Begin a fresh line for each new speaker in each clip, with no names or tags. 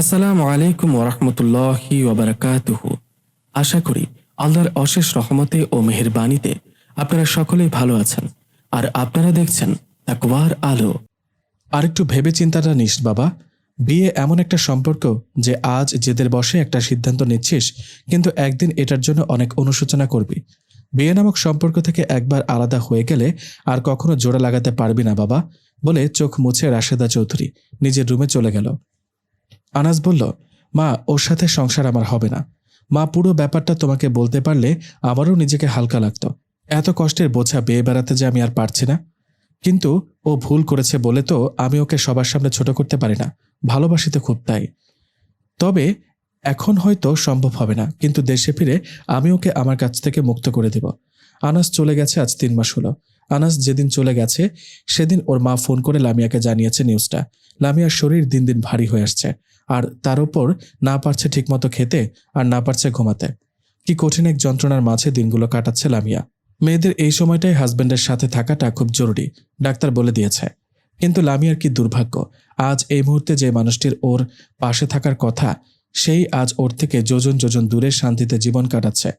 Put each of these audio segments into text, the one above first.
আসসালামু আলাইকুম ওরহমতুল্লাহি ওবরাকাতুহ আশা করি আল্লাহর অশেষ রহমতে ও মেহেরবানিতে আপনারা সকলেই ভালো আছেন আর আপনারা দেখছেন তাকওয়ার আলো।
আর একটু ভেবে চিন্তাটা নিস বাবা। বিয়ে এমন একটা সম্পর্ক যে আজ জেদের বসে একটা সিদ্ধান্ত নিচ্ছিস, কিন্তু একদিন এটার জন্য অনেক অনুশোচনা করবি। বিয়ে নামক সম্পর্ক থেকে একবার আলাদা হয়ে গেলে আর কখনো জোড়া লাগাতে পারবি না বাবা বলে চোখ মুছে রাশেদা চৌধুরী নিজের রুমে চলে গেল। আনাস বলল, মা, ওর সাথে সংসার আমার হবে না। মা, পুরো ব্যাপারটা তোমাকে বলতে পারলে আমারও নিজেকে হালকা লাগতো। এত কষ্টের বোঝা বেয়ে বেড়াতে যে আমি আর পারছি না। কিন্তু ও ভুল করেছে বলে তো আমি ওকে সবার সামনে ছোট করতে পারি না। ভালোবাসিতে খুব তাই। তবে এখন হয়তো সম্ভব হবে না, কিন্তু দেশে ফিরে আমি ওকে আমার কাছ থেকে মুক্ত করে দেব। আনাস চলে গেছে আজ তিন মাস হলো। আনাস যেদিন চলে গেছে, সেদিন ওর মা ফোন করে লামিয়াকে জানিয়েছে নিউজটা লামিয়ার শরীর দিন দিন ভারী হয়ে আসছে। আর তার উপর না পারছে ঠিকমতো খেতে আর না পারছে ঘুমাতে। কি কঠিন এক যন্ত্রণার মাঝে দিনগুলো কাটাচ্ছে লামিয়া। মেয়েদের এই সময়টাই হাজবেন্ডের সাথে থাকাটা খুব জরুরি, ডাক্তার বলে দিয়েছে। কিন্তু লামিয়ার কি দুর্ভাগ্য? আজ এই মুহূর্তে যে মানুষটির ওর পাশে থাকার কথা, সেই আজ ওর থেকে যোজন যোজন দূরে শান্তিতে জীবন কাটাচ্ছে।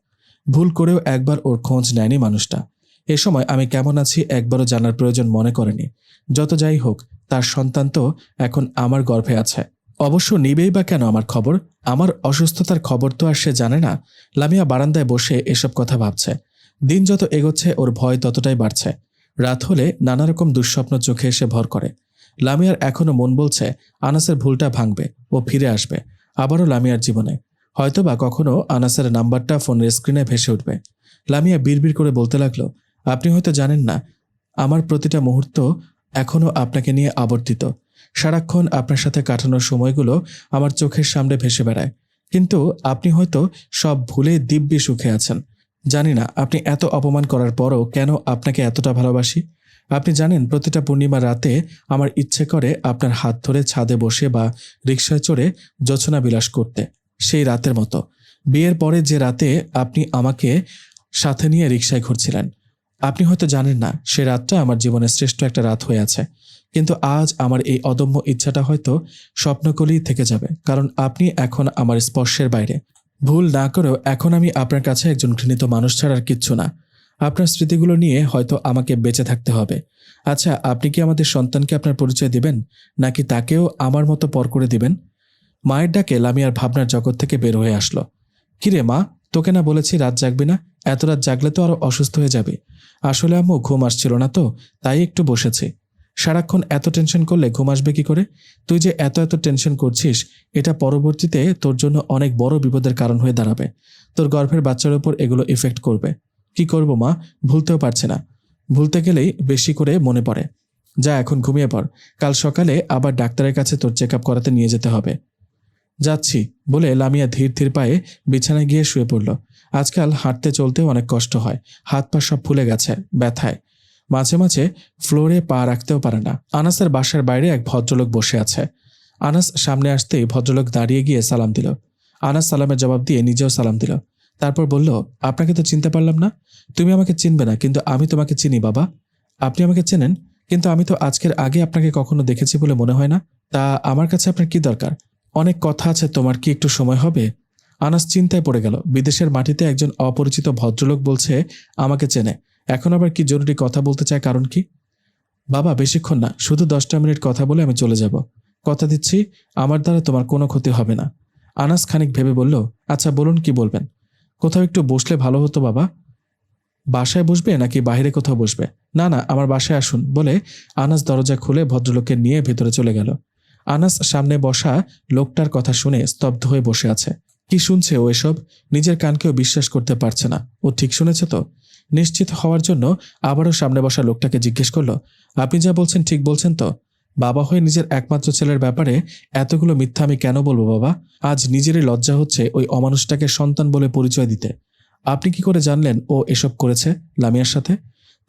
ভুল করেও একবার ওর খোঁজ নেয়নি মানুষটা। এ সময় আমি কেমন আছি একবারও জানার প্রয়োজন মনে করেনি। যত যাই হোক, তার সন্তান তো এখন আমার গর্ভে আছে। অবশ্য নিবেই বা কেন আমার খবর? আমার অসুস্থতার খবর তো আর সে জানে না। লামিয়া বারান্দায় বসে এসব কথা ভাবছে। দিন যত এগোচ্ছে, ওর ভয় ততটাই বাড়ছে। রাত হলে নানা রকম দুঃস্বপ্ন চোখে এসে ভর করে। লামিয়ার এখনও মন বলছে, আনাসের ভুলটা ভাঙবে, ও ফিরে আসবে। আবারও লামিয়ার জীবনে। হয়তোবা কখনো আনাসের নাম্বারটা ফোনের স্ক্রিনে ভেসে উঠবে। লামিয়া বিড়বিড় করে বলতে লাগল, আপনি হয়তো জানেন না, আমার প্রতিটা মুহূর্ত এখনও আপনাকে নিয়ে আবর্তিত। সারাক্ষণ আপনার সাথে কাটানোর সময়গুলো আমার চোখের সামনে ভেসে বেড়ায়। কিন্তু আপনি হয়তো সব ভুলে দিব্যি সুখে আছেন। জানি না আপনি এত অপমান করার পরও কেন আপনাকে এতটা ভালোবাসি। আপনি জানেন প্রতিটা পূর্ণিমা রাতে আমার ইচ্ছে করে আপনার হাত ধরে ছাদে বসে বা রিক্সায় চড়ে যোচনা বিলাস করতে, সেই রাতের মতো। বিয়ের পরে যে রাতে আপনি আমাকে সাথে নিয়ে রিক্সায় ঘুরছিলেন আপনি হয়তো জানেন না, সে রাতটা আমার জীবনের শ্রেষ্ঠ একটা রাত হয়ে আছে। কিন্তু আজ আমার এই অদম্য ইচ্ছাটা হয়তো স্বপ্নকলেই থেকে যাবে, কারণ আপনি এখন আমার স্পর্শের বাইরে। ভুল না করেও এখন আমি আপনার কাছে একজন ঘৃণিত মানুষ ছাড়া আর কিচ্ছু না। আপনার স্মৃতিগুলো নিয়ে হয়তো আমাকে বেঁচে থাকতে হবে। আচ্ছা আপনি কি আমাদের সন্তানকে আপনার পরিচয় দিবেন, নাকি তাকেও আমার মতো পর করে দিবেন? মায়ের ডাকে লামিয়ার ভাবনার জগৎ থেকে বের হয়ে আসলো। কিরে মা তোকে না বলেছি রাত জাগবি না, এত রাত জাগলে তো আরও অসুস্থ হয়ে যাবে। আসলে আম্মু, ঘুম আসছিল না তো, তাই একটু বসেছি। সারাক্ষণ এত টেনশন করলে ঘুম আসবে কি করে? তুই যে এত এত টেনশন করছিস, এটা পরবর্তীতে তোর জন্য অনেক বড় বিপদের কারণ হয়ে দাঁড়াবে। তোর গর্ভের বাচ্চার উপর এগুলো ইফেক্ট করবে। কি করব মা? ভুলতেও পারছে না। ভুলতে গেলেই বেশি করে মনে পড়ে। যা, এখন ঘুমিয়ে পড়। কাল সকালে আবার ডাক্তারের কাছে তোর চেক করাতে নিয়ে যেতে হবে। যাচ্ছি বলে লামিয়া ধীর ধীর পায়ে বিছানায় গিয়ে শুয়ে পড়ল। আজকাল হাঁটতে চলতেও অনেক কষ্ট হয়। হাত পা সব ফুলে গেছে ব্যথায়। মাঝে মাঝে ফ্লোরে পা রাখতেও পারে না। আনাসের বাসার বাইরে এক ভদ্রলোক বসে আছে। আনাস সামনে আসতেই ভদ্রলোক দাঁড়িয়ে গিয়ে সালাম দিল। আনাস সালামের জবাব দিয়ে নিজেও সালাম দিল। তারপর বলল, আপনাকে তো চিনতে পারলাম না। তুমি আমাকে চিনবে না, কিন্তু আমি তোমাকে চিনি, বাবা। আপনি আমাকে চেনেন, কিন্তু আমি তো আজকের আগে আপনাকে কখনো দেখেছি বলে মনে হয় না। তা আমার কাছে আপনার কি দরকার? অনেক কথা আছে, তোমার কি একটু সময় হবে? আনাস চিন্তায় পড়ে গেল। বিদেশের মাটিতে একজন অপরিচিত ভদ্রলোক বলছে, আমাকে চেনে। এখন আবার কি জরুরি কথা বলতে চায় কারণ কি? বাবা, বেশিক্ষণ না। শুধু দশটা মিনিট কথা বলে আমি চলে যাব। কথা দিচ্ছি, আমার দ্বারা তোমার কোনো ক্ষতি হবে না। আনাস খানিক ভেবে বলল আচ্ছা বলুন কি বলবেন? কোথাও একটু বসলে ভালো হতো, বাবা? বাসায় বসবে নাকি বাইরে কোথাও বসবে? না না, আমার বাসায় আসুন। বলে আনাস দরজা খুলে ভদ্রলোককে নিয়ে ভেতরে চলে গেল। আনাস সামনে বসা লোকটার কথা শুনে স্তব্ধ হয়ে বসে আছে। কি শুনছে ও এসব? নিজের কানকেও বিশ্বাস করতে পারছে না। ও ঠিক শুনেছে তো? নিশ্চিত হওয়ার জন্য আবারও সামনে বসা লোকটাকে জিজ্ঞেস করল, আপনি যা বলছেন ঠিক বলছেন তো? বাবা হয়ে নিজের একমাত্র ছেলের ব্যাপারে এতগুলো মিথ্যা আমি কেন বলব বাবা? আজ নিজেরই লজ্জা হচ্ছে ওই অমানুষটাকে সন্তান বলে পরিচয় দিতে। আপনি কি করে জানলেন ও এসব করেছে লামিয়ার সাথে?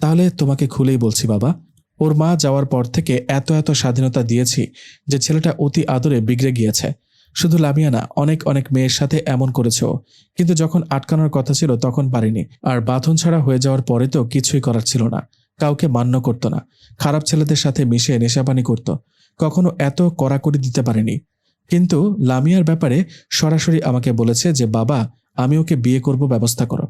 তাহলে তোমাকে খুলেই বলছি বাবা ওর মা যাওয়ার পর থেকে এত এত স্বাধীনতা দিয়েছি যে ছেলেটা অতি আদরে বিগড়ে গিয়েছে। শুধু লামিয়া না, অনেক অনেক মেয়ের সাথে এমন করেছে কিন্তু যখন আটকানোর কথা ছিল তখন পারিনি। আর বাঁধন ছাড়া হয়ে যাওয়ার পরে তো কিছুই করার ছিল না। কাউকে মান্য করতো না। খারাপ ছেলেদের সাথে মিশে নেশাপানি করত। কখনো এত কড়াকড়ি দিতে পারেনি। কিন্তু লামিয়ার ব্যাপারে সরাসরি আমাকে বলেছে যে, বাবা, আমি ওকে বিয়ে করব, ব্যবস্থা করো।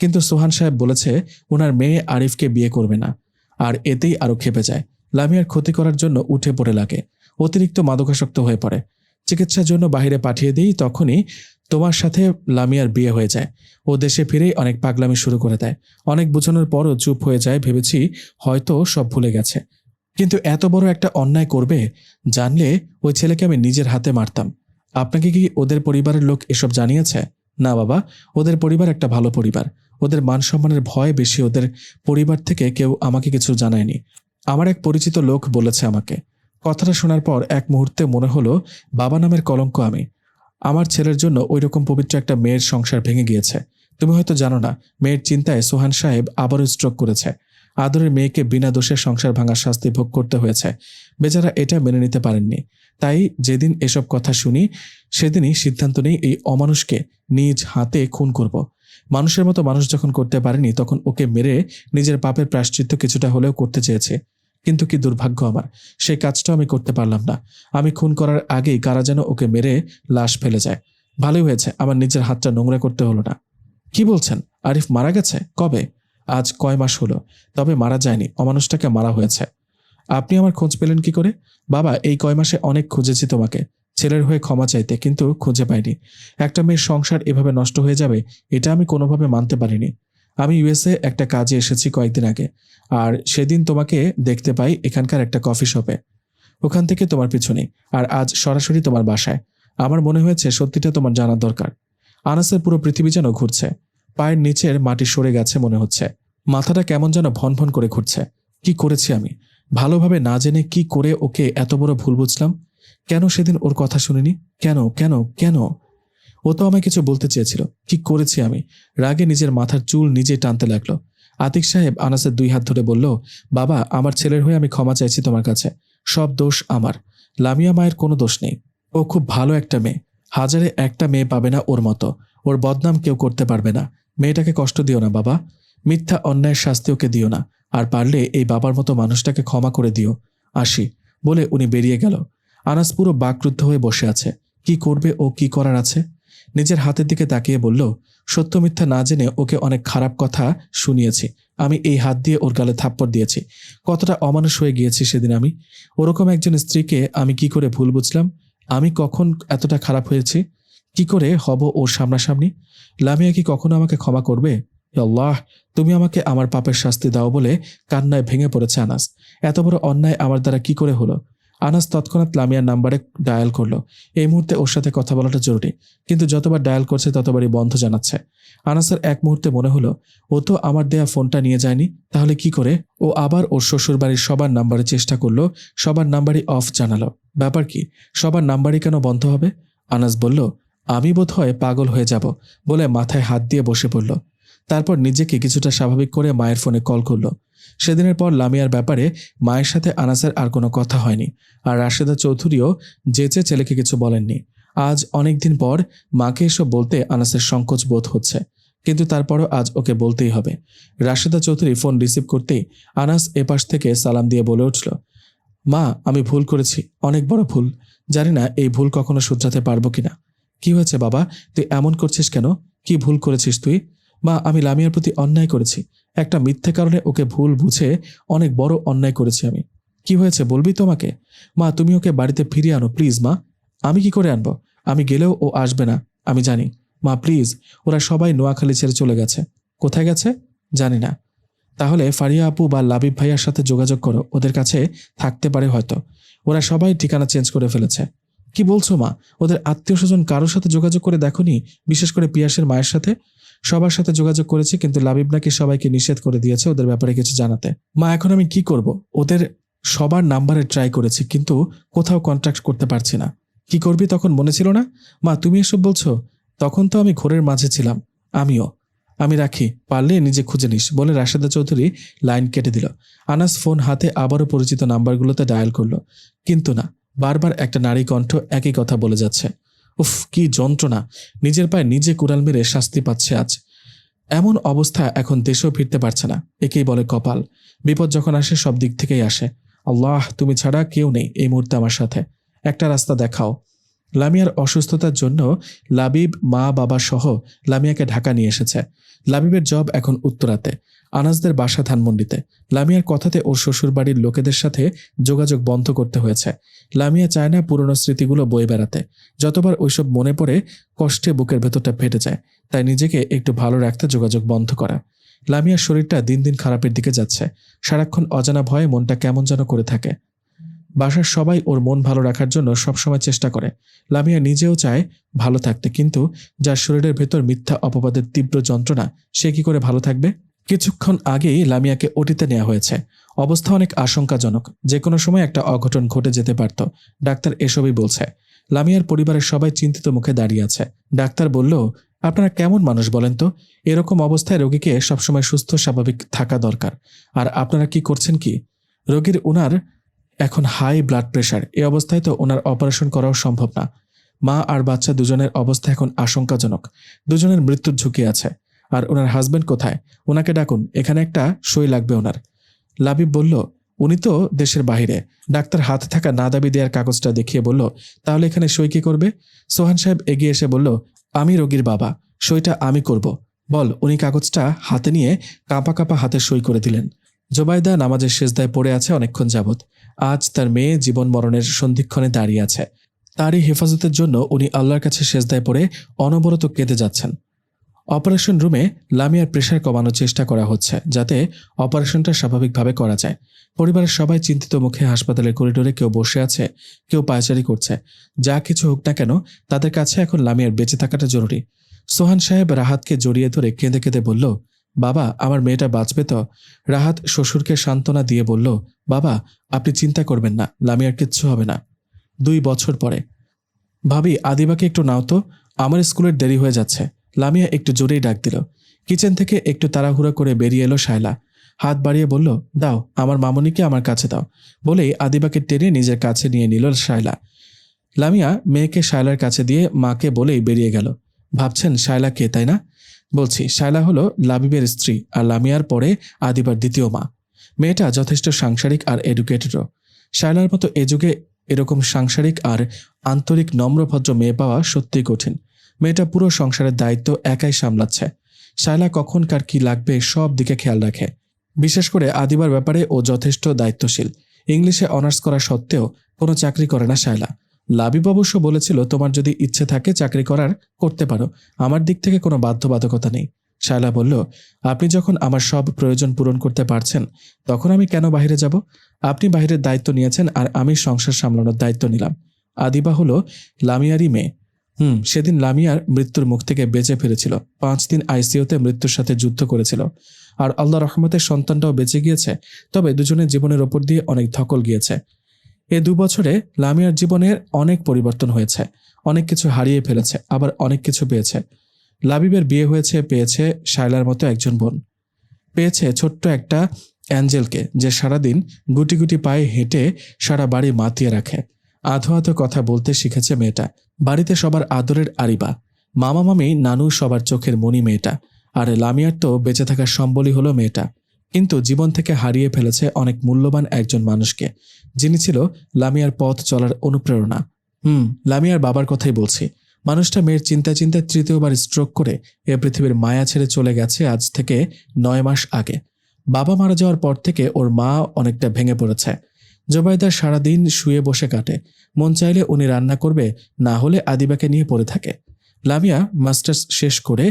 কিন্তু সোহান সাহেব বলেছে, ওনার মেয়ে আরিফকে বিয়ে করবে না। আর এতেই আরও খেপে যায়। লামিয়ার ক্ষতি করার জন্য উঠে পড়ে লাগে। অতিরিক্ত মাদকাসক্ত হয়ে পড়ে। চিকিৎসার জন্য বাইরে পাঠিয়ে দিই, তখনই তোমার সাথে লামিয়ার বিয়ে হয়ে যায়। ও দেশে ফিরেই অনেক পাগলামি শুরু করে দেয়। অনেক বোঝানোর পরও চুপ হয়ে যায়, ভেবেছি হয়তো সব ভুলে গেছে। কিন্তু এত বড় একটা অন্যায় করবে, জানলে ওই ছেলেকে আমি নিজের হাতে মারতাম। আপনাকে কি ওদের পরিবারের লোক এসব জানিয়েছে? না বাবা, ওদের পরিবার একটা ভালো পরিবার। ওদের মান সম্মানের ভয় বেশি ওদের পরিবার থেকে কেউ আমাকে কিছু জানায়নি। আমার এক পরিচিত লোক বলেছে আমাকে। কথাটা শোনার পর এক মুহূর্তে মনে হলো, বাবা নামের কলঙ্ক আমি। আমার ছেলের জন্য ওই রকম পবিত্র একটা মেয়ের সংসার ভেঙে গিয়েছে। তুমি হয়তো জানো না, মেয়ের চিন্তায় সোহান সাহেব আবারও স্ট্রোক করেছে। আদরের মেয়েকে বিনা দোষে সংসার ভাঙার শাস্তি ভোগ করতে হয়েছে। বেচারা এটা মেনে নিতে পারেননি। তাই যেদিন এসব কথা শুনি, সেদিনই সিদ্ধান্ত নেই এই অমানুষকে নিজ হাতে খুন করব। মানুষের মতো মানুষ যখন করতে পারেনি, তখন ওকে মেরে নিজের পাপের প্রায়শ্চিত্ত কিছুটা হলেও করতে চেয়েছে। কিন্তু কি দুর্ভাগ্য আমার, সেই কাজটা আমি করতে পারলাম না। আমি খুন করার আগেই কারা যেন ওকে মেরে লাশ ফেলে যায়। ভালোই হয়েছে, আমার নিজের হাতটা নোংরা করতে হলো না। কি বলছেন? আরিফ মারা গেছে? কবে? আজ কয় মাস হলো? তবে মারা যায়নি, অমানুষটাকে মারা হয়েছে। আপনি আমার খোঁজ পেলেন কি করে? বাবা, এই কয় মাসে অনেক খুঁজেছি তোমাকে। ছেলের হয়ে ক্ষমা চাইতে কিন্তু খুঁজে পাইনি। একটা মেয়ের সংসার এভাবে নষ্ট হয়ে যাবে, এটা আমি কোনোভাবে মানতে পারিনি। আমি ইউএসএ একটা কাজে এসেছি কয়েকদিন আগে, আর সেদিন তোমাকে দেখতে পাই এখানকার একটা কফি শপে। ওখান থেকে তোমার পিছনে আর আজ সরাসরি তোমার বাসায়। আমার মনে হয়েছে সত্যিটা তোমার জানার দরকার। আনাসের পুরো পৃথিবী যেন ঘুরছে। পায়ের নিচের মাটি সরে গেছে মনে হচ্ছে। মাথাটা কেমন যেন ভন ভন করে ঘুরছে। কি করেছি আমি? ভালোভাবে না জেনে কি করে ওকে এত বড় ভুল বুঝলাম? কেন সেদিন ওর কথা শুনিনি? কেন কেন কেন? ও তো আমায় কিছু বলতে চেয়েছিল। কি করেছি আমি? রাগে নিজের মাথার চুল নিজে টানতে লাগল। আতিক সাহেব আনাসের দুই হাত ধরে বলল, বাবা, আমার ছেলের হয়ে আমি ক্ষমা চাইছি তোমার কাছে। সব দোষ আমার। লামিয়া মায়ের কোনো দোষ নেই। ও খুব ভালো একটা মেয়ে। হাজারে একটা মেয়ে পাবে না ওর মতো। ওর বদনাম কেউ করতে পারবে না। মেয়েটাকে কষ্ট দিও না, বাবা। মিথ্যা অন্যায়ের শাস্তি ওকে দিও না। আর পারলে এই বাবার মতো মানুষটাকে ক্ষমা করে দিও। আসি। বলে উনি বেরিয়ে গেল। আনাস পুরো বাকরুদ্ধ হয়ে বসে আছে। কি করবে ও কি করার আছে? নিজের হাতের দিকে তাকিয়ে বলল, সত্য মিথ্যা না জেনে ওকে অনেক খারাপ কথা শুনিয়েছি। আমি এই হাত দিয়ে ওর গালে থাপ্পড় দিয়েছি। কতটা অমানুষ হয়ে গিয়েছি সেদিন আমি। ওরকম একজন স্ত্রীকে আমি কি করে ভুল বুঝলাম? আমি কখন এতটা খারাপ হয়েছি? কি করে হব ওর সামনাসামনি? লামিয়া কি কখনো আমাকে ক্ষমা করবে? আল্লাহ, তুমি আমাকে আমার পাপের শাস্তি দাও বলে কান্নায় ভেঙে পড়েছে আনাস। এত বড় অন্যায় আমার দ্বারা কি করে হলো? আনাস তৎক্ষণাৎ লামিয়ার নাম্বারে ডায়াল করল। এই মুহূর্তে ওর সাথে কথা বলাটা জরুরি, কিন্তু যতবার ডায়াল করছে ততবারই বন্ধ জানাচ্ছে। আনাসের এক মুহূর্তে মনে হলো, ও তো আমার দেয়া ফোনটা নিয়ে যায়নি, তাহলে কি করে? ও আবার ওর শ্বশুর বাড়ির সবার নাম্বারে চেষ্টা করল, সবার নাম্বারই অফ জানালো। ব্যাপার কি, সবার নাম্বারই কেন বন্ধ হবে? আনাস বলল, আমি বোধ হয় পাগল হয়ে যাব, বলে মাথায় হাত দিয়ে বসে পড়ল। তারপর নিজেকে কিছুটা স্বাভাবিক করে মায়ের ফোনে কল করল। সেদিনের পর লামিয়ার ব্যাপারে মায়ের সাথে আনাসের আর কোনো কথা হয়নি। আর রাশেদা চৌধুরীও যেচে ছেলেকে কিছু বলেননি। আজ অনেক দিন পর মাকে এসব বলতে আনাসের সংকোচ বোধ হচ্ছে। কিন্তু তারপরও আজ ওকে বলতেই হবে। রাশেদা চৌধুরী ফোন রিসিভ করতেই আনাস এপাশ থেকে সালাম দিয়ে বলে উঠল, মা, আমি ভুল করেছি, অনেক বড় ভুল। জানি না এই ভুল কখনো শুধরাতে পারব কিনা। কি হয়েছে বাবা? তুই এমন করছিস কেন? কি ভুল করেছিস তুই? মা, আমি লামিয়ার প্রতি অন্যায় করেছি। একটা মিথ্যে কারণে ওকে ভুল বুঝে অনেক বড় অন্যায় করেছি আমি। কি হয়েছে বলবি তোমাকে? মা, তুমি ওকে বাড়িতে ফিরিয়ে আনো, প্লিজ, মা। আমি কি করে আনব? আমি গেলেও ও আসবে না, আমি জানি। মা, প্লিজ, ওরা সবাই নোয়াখালী ছেড়ে চলে গেছে। কোথায় গেছে? জানি না। তাহলে ফারিয়া আপু বা লাবিব ভাইয়ার সাথে যোগাযোগ করো, ওদের কাছে থাকতে পারে হয়তো। ওরা সবাই ঠিকানা চেঞ্জ করে ফেলেছে। কি বলছো মা? ওদের আত্মীয় স্বজন কারোর সাথে যোগাযোগ করে দেখোনি? বিশেষ করে পিয়াসের মায়ের সাথে? সবার সাথে যোগাযোগ করেছি, কিন্তু লাবিব নাকি সবাইকে নিষেধ করে দিয়েছে ওদের ব্যাপারে কিছু জানাতে। মা, এখন আমি কি করব? ওদের সবার নাম্বারে ট্রাই করেছি, কিন্তু কোথাও কন্ট্যাক্ট করতে পারছি না। কি করবি তখন মনে ছিল না? মা, তুমি এসব বলছো? তখন তো আমি ঘোরের মাঝে ছিলাম। আমিও। আমি রাখি, পারলে নিজে খুঁজে নিস, বলে রাশেদা চৌধুরী লাইন কেটে দিল। আনাস ফোন হাতে আবারও পরিচিত নাম্বারগুলোতে ডায়াল করল। কিন্তু না, বারবার একটা নারী কণ্ঠ একই কথা বলে যাচ্ছে। উফ, কি যন্ত্রণা। নিজের পায়ে নিজে কুড়াল মেরে শাস্তি পাচ্ছে আজ। এমন অবস্থা এখন দেশেও ফিরতে পারছে না, একেই বলে কপাল। বিপদ যখন আসে, সব দিক থেকেই আসে। আল্লাহ, তুমি ছাড়া কেউ নেই এই মুহূর্তে আমার সাথে। একটা রাস্তা দেখাও। লামিয়ার অসুস্থতার জন্য লাবিব মা বাবা সহ লামিয়াকে ঢাকা নিয়ে এসেছে। লাবিবের জব এখন উত্তরাতে। আনাসদের বাসা ধানমন্ডিতে। লামিয়ার কথাতে ওর শ্বশুরবাড়ির লোকেদের সাথে যোগাযোগ বন্ধ করতে হয়েছে। লামিয়া চায় না পুরনো স্মৃতিগুলো বয়ে বেড়াতে। যতবার ওইসব মনে পড়ে, কষ্টে বুকের ভেতরটা ফেটে যায়। তাই নিজেকে একটু ভালো রাখতে যোগাযোগ বন্ধ করা। লামিয়ার শরীরটা দিন দিন খারাপের দিকে যাচ্ছে। সারাক্ষণ অজানা ভয়ে মনটা কেমন যেন করে থাকে। বাসার সবাই ওর মন ভালো রাখার জন্য সবসময় চেষ্টা করে। লামিয়া নিজেও চায় ভালো থাকতে, কিন্তু যার শরীরের ভেতর মিথ্যা অপবাদের তীব্র যন্ত্রণা, সে কি করে ভালো থাকবে? কিছুক্ষণ আগেই লামিয়াকে ওটিতে নেওয়া হয়েছে। অবস্থা অনেক আশঙ্কাজনক। যে কোনো সময় একটা অঘটন ঘটে যেতে পারত। ডাক্তার এসবই বলছে। লামিয়ার পরিবারের সবাই চিন্তিত মুখে দাঁড়িয়ে আছে। ডাক্তার বলল, আপনারা কেমন মানুষ বলেন তো? এরকম অবস্থায় রোগীকে সবসময় সুস্থ, স্বাভাবিক থাকা দরকার। আর আপনারা কি করছেন কি? রোগীর উনার এখন হাই ব্লাড প্রেশার এ অবস্থায় তো ওনার অপারেশন করাও সম্ভব না। মা আর বাচ্চা দুজনের অবস্থা এখন আশঙ্কাজনক। দুজনের মৃত্যুর ঝুঁকি আছে। আর ওনার হাজবেন্ড কোথায়? ওনাকে ডাকুন, এখানে একটা সই লাগবে ওনার। লাবিব বলল, উনি তো দেশের বাইরে ডাক্তার হাতে থাকা না দাবি দেওয়ার কাগজটা দেখিয়ে বলল, তাহলে এখানে সই কি করবে? সোহান সাহেব এগিয়ে এসে বলল, আমি রোগীর বাবা, সইটা আমি করব। বল, উনি কাগজটা হাতে নিয়ে কাঁপা কাঁপা হাতে সই করে দিলেন। জোবাইদা নামাজের শেষদায় পড়ে আছে অনেকক্ষণ যাবৎ। আজ তার মেয়ে জীবন মরণের সন্ধিক্ষণে দাঁড়িয়ে আছে। তারই হেফাজতের জন্য উনি আল্লাহর কাছে শেষদায় পড়ে অনবরত কেঁদে যাচ্ছেন। অপারেশন রুমে লামিয়ার প্রেশার কমানোর চেষ্টা করা হচ্ছে, যাতে অপারেশনটা স্বাভাবিকভাবে করা যায়। পরিবারের সবাই চিন্তিত মুখে হাসপাতালের করিডোরে কেউ বসে আছে, কেউ পায়চারি করছে। যা কিছু হোক না কেন, তাদের কাছে এখন লামিয়ার বেঁচে থাকাটা জরুরি। সোহান সাহেব রাহাতকে জড়িয়ে ধরে কেঁদে কেঁদে বলল, বাবা, আমার মেয়েটা বাঁচবে তো? রাহাত শ্বশুরকে সান্ত্বনা দিয়ে বলল, বাবা, আপনি চিন্তা করবেন না, লামিয়ার কিচ্ছু হবে না। দুই বছর পরে, ভাবি, আদিবাকে একটু নাও তো, আমার স্কুলের দেরি হয়ে যাচ্ছে। লামিয়া একটু জোরেই ডাক দিল। কিচেন থেকে একটু তাড়াহুড়ো করে বেরিয়ে এলো শায়লা। হাত বাড়িয়ে বলল, দাও, আমার মামনিকে আমার কাছে দাও। বলেই আদিবাকে টেনে নিজের কাছে নিয়ে নিল শায়লা। লামিয়া মেয়েকে শায়লার কাছে দিয়ে মাকে বলেই বেরিয়ে গেল। ভাবছেন শায়লা কে, তাই না? বলছি, শায়লা হলো লাবিবের স্ত্রী আর লামিয়ার পরে আদিবার দ্বিতীয় মা। মেয়েটা যথেষ্ট সাংসারিক আর এডুকেটেডও। শায়লার মতো এ যুগে এরকম সাংসারিক আর আন্তরিক নম্রভদ্র মেয়ে পাওয়া সত্যিই কঠিন। মেয়েটা পুরো সংসারের দায়িত্ব একাই সামলাচ্ছে। শায়লা কখন কার কি লাগবে সব দিকে খেয়াল রাখে। বিশেষ করে আদিবার ব্যাপারে ও যথেষ্ট দায়িত্বশীল। ইংলিশে অনার্স করা সত্ত্বেও কোনো চাকরি করে না শায়লা লাবিব অবশ্য বলেছিল, তোমার যদি ইচ্ছে থাকে চাকরি করার, করতে পারো। আমার দিক থেকে কোনো বাধ্যবাধকতা নেই। শায়লা বলল, আপনি যখন আমার সব প্রয়োজন পূরণ করতে পারছেন, তখন আমি কেন বাইরে যাব? আপনি বাইরের দায়িত্ব নিয়েছেন আর আমি সংসার সামলানোর দায়িত্ব নিলাম। আদিবা হলো লামিয়ারি মেয়ে। হুম, সেদিন লামিয়ার মৃত্যুর মুখ থেকে বেঁচে ফিরেছিল। পাঁচ দিন আইসিইউতে মৃত্যুর সাথে যুদ্ধ করেছিল। আর আল্লাহ রহমতের সন্তানটাও বেঁচে গিয়েছে, তবে দুজনের জীবনের ওপর দিয়ে অনেক ধকল গিয়েছে। এ দু বছরে লামিয়ার জীবনের অনেক পরিবর্তন হয়েছে। অনেক কিছু হারিয়ে ফেলেছে, আবার অনেক কিছু পেয়েছে। লাবিবের বিয়ে হয়েছে, পেয়েছে শায়লার মতো একজন বোন। পেয়েছে ছোট্ট একটা অ্যাঞ্জেলকে, যে সারাদিন গুটি গুটি পায়ে হেঁটে সারা বাড়ি মাতিয়ে রাখে। আধো আধো কথা বলতে শিখেছে মেয়েটা। বাড়িতে সবার আদরের আরিবা। মামা মামি, নানু সবার চোখের মনি মেয়েটা। আর লামিয়ার তো বেঁচে থাকার সম্বলই হলো মেয়েটা। কিন্তু জীবন থেকে হারিয়ে ফেলেছে অনেক মূল্যবান একজন মানুষকে, যিনি ছিল লামিয়ার পথ চলার অনুপ্রেরণা। হুম, লামিয়ার বাবার কথাই বলছি। মানুষটা মেয়ের চিন্তা চিন্তায় তৃতীয়বার স্ট্রোক করে এ পৃথিবীর মায়া ছেড়ে চলে গেছে আজ থেকে নয় মাস আগে। বাবা মারা যাওয়ার পর থেকে ওর মা অনেকটা ভেঙে পড়েছে। জোবাইদা সারাদিন শুয়ে বসে কাটে। মন চাইলে উনি রান্না করবে, না হলে আদিবাকে নিয়ে পড়ে থাকে। লামিয়া মাস্টার্স শেষ করে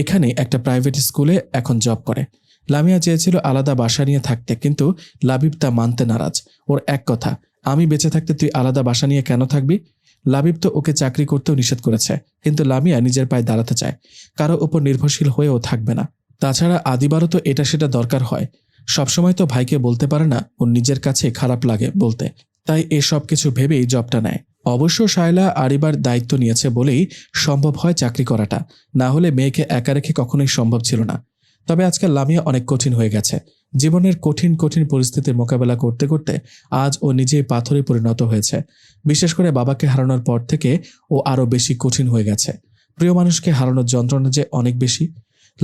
এখানে একটা প্রাইভেট স্কুলে এখন জব করে। লামিয়া চেয়েছিল আলাদা বাসা নিয়ে থাকতে, কিন্তু লাবিব তা মানতে নারাজ। ওর এক কথা, আমি বেঁচে থাকতে তুই আলাদা বাসা নিয়ে কেন থাকবি? লাবিব তো ওকে চাকরি করতেও নিষেধ করেছে, কিন্তু লামিয়া নিজের পায়ে দাঁড়াতে চায়। কারও উপর নির্ভরশীল হয়েও থাকবে না। তাছাড়া আদিবারও তো এটা সেটা দরকার হয়। সবসময় তো ভাইকে বলতে পারে না ওর নিজের কাছে খারাপ লাগে বলতে। তাই এসব কিছু ভেবেই জবটা নেয়। অবশ্য শায়লা আরিবার দায়িত্ব নিয়েছে বলেই সম্ভব হয় চাকরি করাটা। না হলে মেয়েকে একা রেখে কখনোই সম্ভব ছিল না। তবে আজকাল লামিয়া অনেক কঠিন হয়ে গেছে। জীবনের কঠিন কঠিন পরিস্থিতির মোকাবেলা করতে করতে আজ ও নিজেই পাথরে পরিণত হয়েছে। বিশেষ করে বাবাকে হারানোর পর থেকে ও আরও বেশি কঠিন হয়ে গেছে। প্রিয় মানুষকে হারানোর যন্ত্রণা যে অনেক বেশি।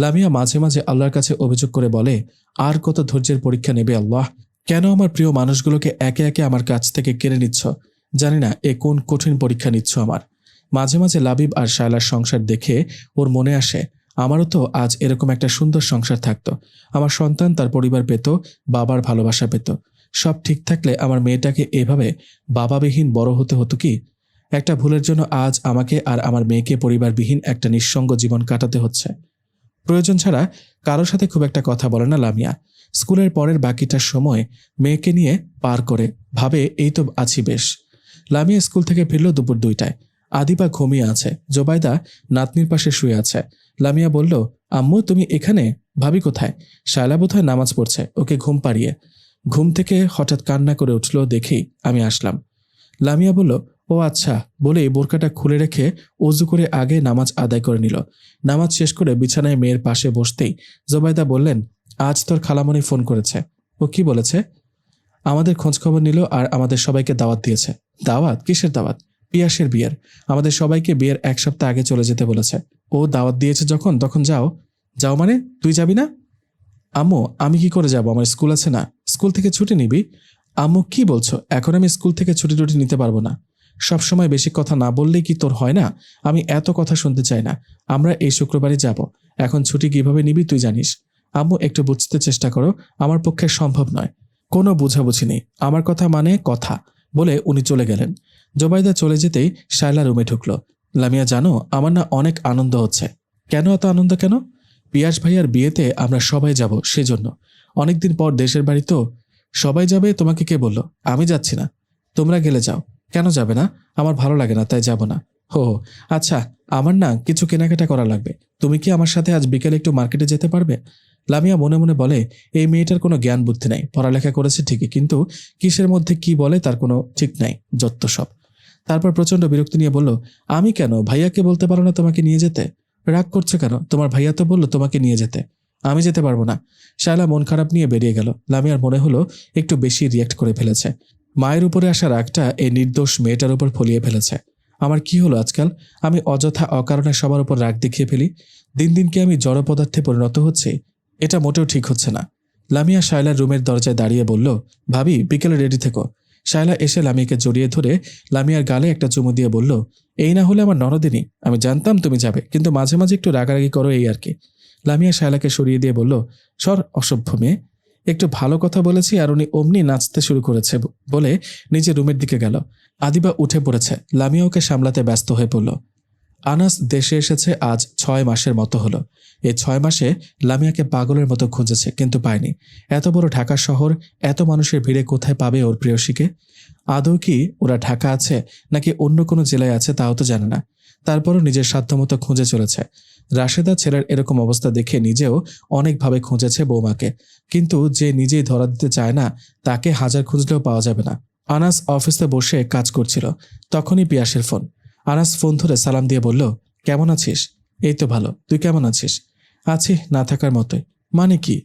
লামিয়া মাঝে মাঝে আল্লাহর কাছে অভিযোগ করে বলে, আর কত ধৈর্যের পরীক্ষা নেবে আল্লাহ? কেন আমার প্রিয় মানুষগুলোকে একে একে আমার কাছ থেকে কেড়ে নিচ্ছ? জানি না এ কোন কঠিন পরীক্ষা নিচ্ছ আমার। মাঝে মাঝে লাবিব আর শায়লার সংসার দেখে ওর মনে আসে, আমারও তো আজ এরকম একটা সুন্দর সংসার থাকতো। আমার সন্তান তার পরিবার পেত, বাবার ভালোবাসা পেত। সব ঠিক থাকলে আমার মেয়েটাকে এভাবে বাবাবিহীন বড় হতে হতো কি? একটা ভুলের জন্য আজ আমাকে আর আমার মেয়েকে পরিবারবিহীন একটা নিঃসঙ্গ জীবন কাটাতে হচ্ছে। প্রয়োজন ছাড়া কারোর সাথে খুব একটা কথা বলে না লামিয়া। স্কুলের পরের বাকিটার সময় মেয়েকে নিয়ে পার করে, ভাবে এই তো আছি বেশ। লামিয়া স্কুল থেকে ফিরল দুপুর দুইটায়। আদিপা ঘুমিয়ে আছে জোবাইদা নাতনির পাশে শুয়ে আছে। লামিয়া বলল, আম্মু, তুমি এখানে? ভাবি কোথায়? শায়লা বোধহয় নামাজ পড়ছে, ওকে ঘুম পাড়িয়ে। ঘুম থেকে হঠাৎ কান্না করে উঠল, দেখেই আমি আসলাম। লামিয়া বলল ও আচ্ছা বলে বোরকাটা খুলে রেখে অজু করে আগে নামাজ আদায় করে নিল। নামাজ শেষ করে বিছানায় মেয়ের পাশে বসতেই জোবাইদা বললেন, আজ তোর খালামণি ফোন করেছে। ও কি বলেছে? আমাদের খোঁজ খবর নিল আর আমাদের সবাইকে দাওয়াত দিয়েছে। দাওয়াত? কিসের দাওয়াত? পিয়াসের বিয়ের। আমাদের সবাইকে বিয়ের এক সপ্তাহ আগে চলে যেতে বলেছে। ও দাওয়াত দিয়েছে যখন? তখন যাও। যাও মানে? তুই যাবি না? আম্মু, আমি কি করে যাব? আমার স্কুল আছে না। স্কুল থেকে ছুটি নিবি? আম্মু, কি বলছো? এখন আমি স্কুল থেকে ছুটি টুটি নিতে পারব না। সব সময় বেশি কথা না বললেই কি তোর হয় না? আমি এত কথা শুনতে চাই না। আমরা এই শুক্রবারই যাব। এখন ছুটি কীভাবে নিবি তুই জানিস। আম্মু, একটু বুঝতে চেষ্টা করো। আমার পক্ষে সম্ভব নয়। কোনো বুঝাবুঝি নেই। আমার কথা মানে কথা বলে উনি চলে গেলেন। জোবাইদা চলে যেতেই শায়লা রুমে ঢুকলো। লামিয়া, জানো, আমার না অনেক আনন্দ হচ্ছে। কেন এত আনন্দ কেন? পিয়াস ভাইয়ার বিয়েতে আমরা সবাই যাব সেজন্য। অনেকদিন পর দেশের বাড়ি তো। সবাই যাবে, তোমাকে কে বলল? আমি যাচ্ছি না। তোমরা গেলে যাও। কেন যাবে না? আমার ভালো লাগে না, তাই যাব না। হো আচ্ছা আমার না কিছু কেনাকাটা করা লাগবে। তুমি কি আমার সাথে আজ বিকেলে একটু মার্কেটে যেতে পারবে? লামিয়া মনে মনে বলে, এই মেয়েটার কোনো জ্ঞান বুদ্ধি নাই। পড়ালেখা করেছে ঠিকই, কিন্তু কিসের মধ্যে কি বলে তার কোনো ঠিক নাই, যত্ত সব। তারপর প্রচণ্ড বিরক্তি নিয়ে বলল, আমি কেন? ভাইয়াকে বলতে পারো না তোমাকে নিয়ে যেতে? রাগ করছে কেন? তোমার ভাইয়া তো বলল তোমাকে নিয়ে যেতে। আমি যেতে পারব না। শায়লা মন খারাপ নিয়ে বেরিয়ে গেল। লামিয়ার মনে হলো, একটু বেশি রিয়াক্ট করে ফেলেছে। মায়ের উপরে আসা রাগটা এই নির্দোষ মেয়েটার উপর ফলিয়ে ফেলেছে। আমার কি হলো আজকাল? আমি অযথা অকারণে সবার উপর রাগ দেখিয়ে ফেলি? দিন দিন কি আমি জড় পদার্থে পরিণত হচ্ছি? এটা মোটেও ঠিক হচ্ছে না। লামিয়া শায়লার রুমের দরজায় দাঁড়িয়ে বলল, ভাবি, বিকেলে রেডি থেকো। শায়লা এসে লামিয়াকে জড়িয়ে ধরে লামিয়ার গালে একটা চুমু দিয়ে বলল, এই না হলে আমার নরদিনী আমি জানতাম তুমি যাবে, কিন্তু মাঝে মাঝে একটু রাগারাগি করো এই আর কি। লামিয়া শায়লাকে সরিয়ে দিয়ে বলল, সর, অসভ্য মেয়ে একটু ভালো কথা বলেছি আর উনি অমনি নাচতে শুরু করেছে বলে নিজে রুমের দিকে গেল। আদিবা উঠে পড়েছে। লামিয়া ওকে সামলাতে ব্যস্ত হয়ে পড়ল। আনাস দেশে এসেছে আজ ছয় মাসের মতো হলো। এই ছয় মাসে লামিয়াকে পাগলের মতো খুঁজেছে, কিন্তু পায়নি। এত বড় ঢাকা শহর, এত মানুষের ভিড়ে কোথায় পাবে ওর প্রেয়সীকে? আদৌ কি ওরা ঢাকা আছে নাকি অন্য কোনো জেলায় আছে তাও তো জানে না। তারপরও নিজের সাধ্যমতো খুঁজে চলেছে। রাশেদা ছেলের এরকম অবস্থা দেখে নিজেও অনেকভাবে খুঁজেছে বৌমাকে। কিন্তু যে নিজেই ধরা দিতে চায় না, তাকে হাজার খুঁজলেও পাওয়া যাবে না। আনাস অফিসে বসে কাজ করছিল। তখনই পিয়াসের ফোন। আনাস ফোন ধরে সালাম দিয়ে বলল, কেমন আছিস? এই তো ভালো। তুই কেমন আছিস? আছি, না থাকার মতোই। মানে কি?